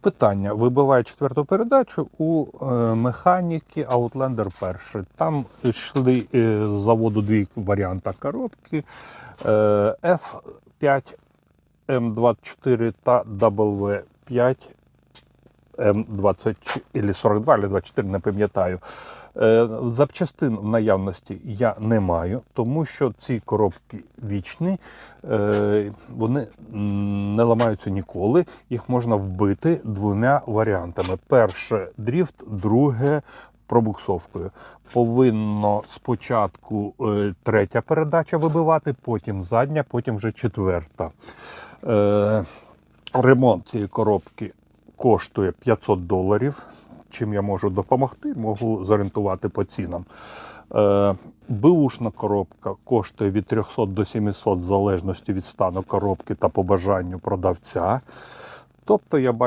Питання. Вибиває четверту передачу у е, механіки Outlander 1. Там йшли е, з заводу дві варіанти коробки е, F5, M24 та W5 М20 або 42 або 24, не пам'ятаю. Е, Запчастин в наявності я не маю, тому що ці коробки вічні, е, вони не ламаються ніколи. Їх можна вбити двома варіантами: перше дріфт, друге пробуксовкою. Повинно спочатку е, третя передача вибивати, потім задня, потім вже четверта. Ремонт цієї коробки коштує 500 доларів. Чим я можу допомогти, можу зорієнтувати по цінам. Е, Бушна коробка коштує від 300 до 700 в залежності від стану коробки та побажанню продавця. Тобто я.